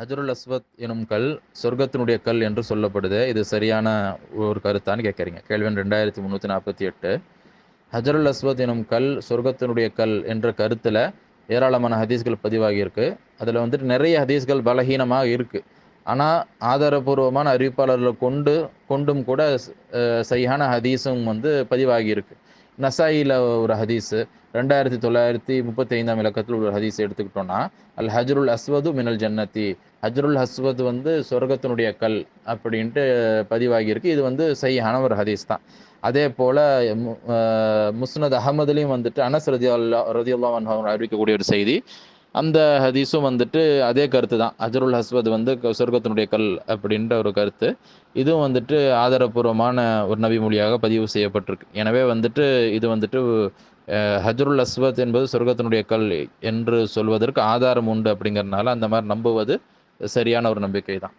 ஹஜருல் அஸ்வத் எனும் கல் சொர்க்கத்தினுடைய கல் என்று சொல்லப்படுது. இது சரியான ஒரு கருத்தான்னு கேட்குறீங்க. கேள்வன் ரெண்டாயிரத்தி முந்நூற்றி நாற்பத்தி எட்டு. ஹஜருல் அஸ்வத் எனும் கல் சொர்க்கத்தினுடைய கல் என்ற கருத்தில் ஏராளமான ஹதீஸ்கள் பதிவாகியிருக்கு. அதில் வந்துட்டு நிறைய ஹதீஸ்கள் பலகீனமாக இருக்குது ஆனால் ஆதாரபூர்வமான அறிவிப்பாளர்களை கொண்டு கொண்டும் கூட சரியான ஹதீஸும் வந்து பதிவாகியிருக்கு. நசாயில ஒரு ஹதீஸு. ரெண்டாயிரத்தி தொள்ளாயிரத்தி முப்பத்தி ஐந்தாம் இலக்கத்தில் ஒரு ஹதீஸ் எடுத்துக்கிட்டோன்னா அல் ஹஜ்ருல் அஸ்வது மினல் ஜன்னத்தி. ஹஜ்ருல் அஸ்வது வந்து சொர்க்கத்தினுடைய கல் அப்படின்ட்டு பதிவாகியிருக்கு. இது வந்து சையான ஒரு ஹதீஸ் தான். அதே போல் முஸ்னத் அகமதுலேயும் வந்துட்டு அனஸ் ரதி அல்லா ரதி அறிவிக்கக்கூடிய ஒரு செய்தி அந்த ஹதீஸும் வந்துட்டு அதே கருத்து தான் அஜருல் ஹஸ்வத் வந்து க- சொர்க்கத்தினுடைய கல் அப்படின்ற ஒரு கருத்து. இதுவும் வந்துட்டு ஆதாரபூர்வமான ஒரு நபி மொழியாக பதிவு செய்யப்பட்டிருக்கு. எனவே வந்துட்டு இது வந்துட்டு ஹஜருல் அஸ்வத் என்பது சொர்க்கத்தினுடைய கல் என்று சொல்வதற்கு ஆதாரம் உண்டு அப்படிங்கிறதுனால அந்த மாதிரி நம்புவது சரியான ஒரு நம்பிக்கை தான்